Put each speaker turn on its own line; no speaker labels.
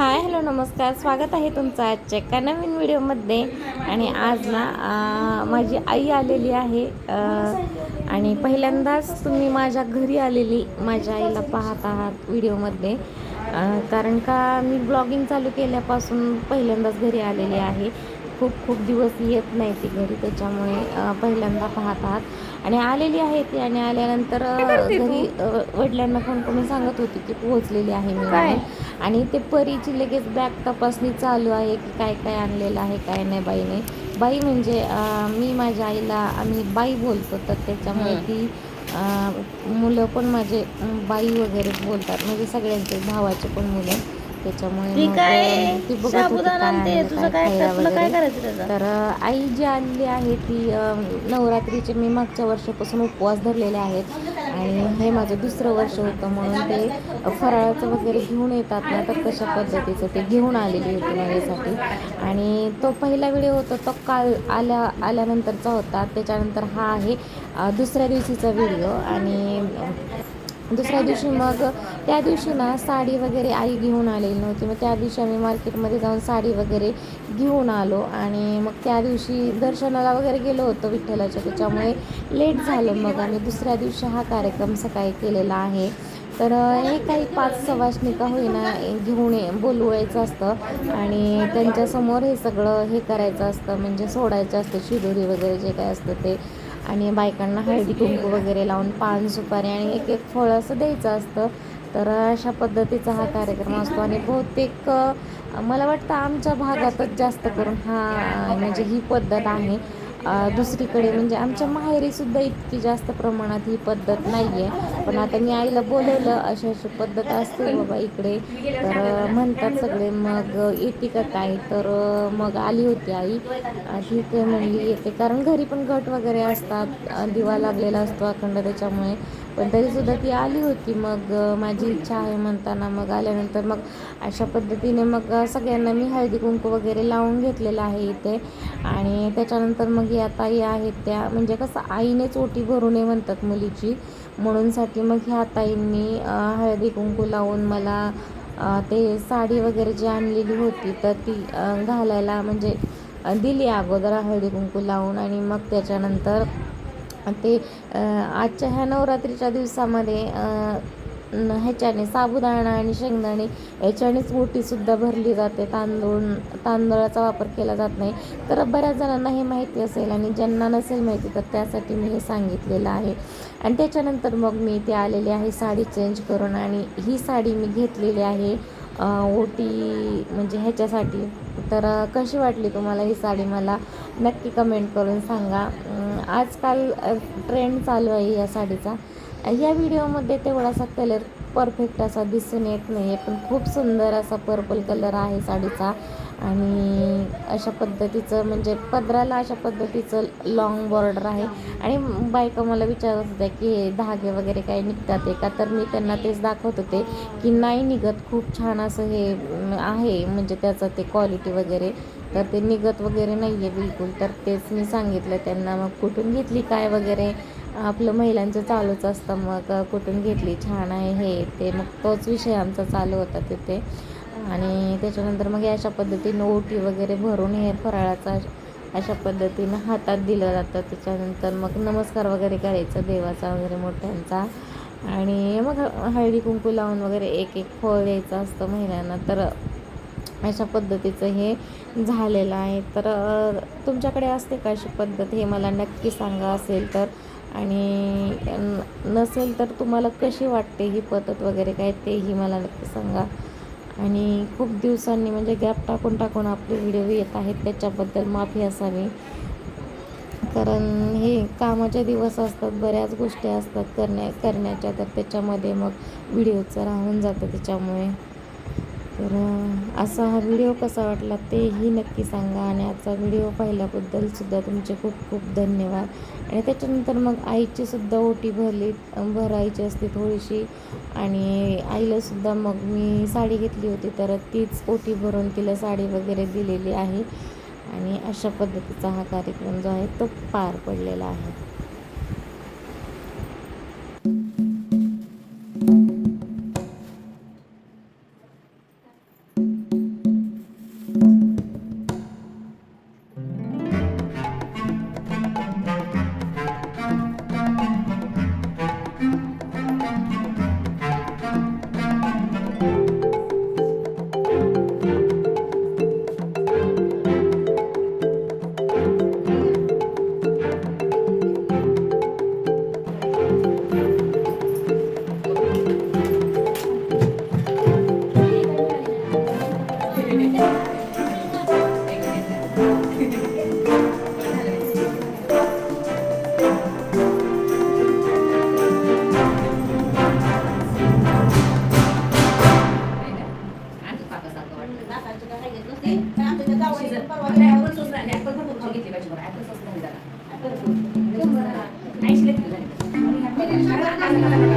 Hi hello नमस्कार. स्वागत आहे तुमचं आजच्या एका नवीन व्हिडिओमध्ये. आणि आज ना माझी आई आलेली आहे आणि पहिल्यांदाच तुम्ही माझ्या घरी आलेली माझ्या आईला पाहत आहात व्हिडिओमध्ये. कारण का मी ब्लॉगिंग चालू केल्यापासून पहिल्यांदाच घरी आलेली आहे. खूप खूप दिवस येत नाही ती घरी त्याच्यामुळे पहिल्यांदा पाहत आहात. आणि आलेली आहे ती आणि आल्यानंतर घरी वडिलांना फोन करून सांगत होती की पोहोचलेली आहे मी. आणि ते परीची लगेच बॅग तपासणी चालू आहे की काय काय आणलेलं आहे काय नाही बाईने. बाई म्हणजे मी माझ्या आईला आम्ही बाई बोलतो तर त्याच्यामुळे ती मुलं पण माझे बाई वगैरे बोलतात. म्हणजे सगळ्यांचे भावाचे पण मुलं. त्याच्यामुळे
ती
बघत तर आई जी आणली आहे ती नवरात्रीचे मी मागच्या वर्षापासून उपवास धरलेले आहेत. आणि हे माझं दुसरं वर्ष होतं म्हणून ते फराळाचं वगैरे घेऊन येतात ना तर तशा पद्धतीचं ते घेऊन आलेली होती माझ्यासाठी. आणि तो पहिला व्हिडिओ होता तो काल आल्या आल्यानंतरचा होता. त्याच्यानंतर हा आहे दुसऱ्या दिवशीचा व्हिडिओ. आणि दुसऱ्या दिवशी मग त्या दिवशी ना साडी वगैरे आई घेऊन आलेली नव्हती. मग त्या दिवशी आम्ही मार्केटमध्ये जाऊन साडी वगैरे घेऊन आलो आणि मग त्या दिवशी दर्शनाला वगैरे गेलो होतो विठ्ठलाच्या. त्याच्यामुळे लेट झालं मग आम्ही दुसऱ्या दिवशी हा कार्यक्रम सकाळी केलेला आहे. तर हे काही पाच सवासणी का होईना घेऊन ये बोलवायचं असतं आणि त्यांच्यासमोर हे सगळं हे करायचं असतं. म्हणजे सोडायचं असतं शिदोरी वगैरे जे काय असतं ते. आणि बायकांना हळदी कुंकू वगैरे लावून पान सुपारी आणि एक एक फळ असं द्यायचं असतं. तर अशा पद्धतीचा हा कार्यक्रम असतो आणि बहुतेक मला वाटतं आमच्या भागातच जास्त करून हा म्हणजे ही पद्धत आहे. दुसरीकडे म्हणजे आमच्या माहेरीसुद्धा इतकी जास्त प्रमाणात ही पद्धत नाही आहे पण आता मी आईला बोलवलं अशी अशी पद्धत असते बाबा इकडे. तर म्हणतात सगळे मग येते का काय तर मग आली होती आई. ठीक आहे म्हणली येते. कारण घरी पण घट वगैरे असतात दिवा लागलेला असतो अखंड त्याच्यामुळे. पण तरीसुद्धा ती आली होती. मग माझी इच्छा आहे म्हणताना मग आल्यानंतर मग अशा पद्धतीने मग सगळ्यांना मी हळदी कुंकू वगैरे लावून घेतलेलं आहे इथे. आणि त्याच्यानंतर मग या ताई आहेत त्या म्हणजे कसं आईनेच ओटी भरू नये म्हणतात मुलीची. म्हणूनसाठी मग ह्या ताईंनी हळदी कुंकू लावून मला ते साडी वगैरे जी आणलेली होती तर ती घालायला म्हणजे दिली अगोदर हळदी कुंकू लावून आणि मग त्याच्यानंतर ते आजच्या ह्या नवरात्रीच्या दिवसामध्ये ह्याच्याने साबुदाणा आणि शेंगदाणे याच्यानेच ओटीसुद्धा भरली जाते. तांदूळ तांदळाचा वापर केला जात नाही. तर बऱ्याच जणांना हे माहिती असेल आणि ज्यांना नसेल माहिती तर त्यासाठी मी हे सांगितलेलं आहे. आणि त्याच्यानंतर मग मी इथे आलेली आहे साडी चेंज करून आणि ही साडी मी घेतलेली आहे ओटी म्हणजे ह्याच्यासाठी. तर कशी वाटली तुम्हाला ही साडी मला नक्की कमेंट करून सांगा. आजकाल ट्रेंड चालू आहे या साडीचा. या व्हिडिओमध्ये तेवढासा कलर परफेक्ट असा दिसून येत नाही आहे पण खूप सुंदर असा पर्पल कलर आहे साडीचा. आणि अशा पद्धतीचं म्हणजे पदराला अशा पद्धतीचं लॉंग बॉर्डर आहे. आणि बायका मला विचारत होत्या की हे धागे वगैरे काही निघतात आहे का? तर मी त्यांना तेच दाखवत होते की नाही निघत. खूप छान असं हे आहे म्हणजे त्याचं ते क्वालिटी वगैरे. तर ते निघत वगैरे नाही आहे बिलकुल. तर तेच मी सांगितलं त्यांना मग कुठून घेतली काय वगैरे? आपलं महिलांचं चालूच असतं. मग कुठून घेतली छान आहे हे ते मग तोच विषय आमचा चालू होता तिथे. आणि त्याच्यानंतर मग अशा पद्धतीनं ओटी वगैरे भरून हे फराळाचा अशा पद्धतीनं हातात दिलं जातं. त्याच्यानंतर मग नमस्कार वगैरे करायचं देवाचा वगैरे मोठ्यांचा. आणि मग हळदी कुंकू लावून वगैरे एक एक फळ द्यायचं असतं महिलांना. तर अशा पद्धतीचं हे झालेलं आहे. तर तुमच्याकडे असते का अशी पद्धत? हे मला नक्की सांगा असेल तर आणि न- नसेल तर तुम्हाला कशी वाटते ही पद्धत वगैरे काय तेही मला नक्की सांगा. आणि खूप दिवसांनी म्हणजे गॅप टाकून टाकून आपले व्हिडिओ येत आहेत त्याच्याबद्दल माफी असावी. कारण हे कामाचे दिवस असतात बऱ्याच गोष्टी असतात करण्या करण्याच्या तर त्याच्यामध्ये मग व्हिडिओचं राहून जातं त्याच्यामुळे. तर असा हा व्हिडिओ कसा वाटला तेही नक्की सांगा आणि आजचा व्हिडिओ पाहिल्याबद्दलसुद्धा तुमचे खूप खूप धन्यवाद. आणि त्याच्यानंतर मग आईचीसुद्धा ओटी भरली भरायची असते थोडीशी आणि आईलासुद्धा मग मी साडी घेतली होती तर तीच ओटी भरून तिला साडी वगैरे दिलेली आहे. आणि अशा पद्धतीचा हा कार्यक्रम जो आहे तो पार पडलेला आहे.
नाही पण
आमच्या त्या गावाची परवा गेली. ॲपल सॉस
नाही ॲपल पण करून घेतली पाहिजे बरं ॲपल सॉस नाही झाला ॲपल सॉस नाही शिल्लक झाली. आणि ॲपल-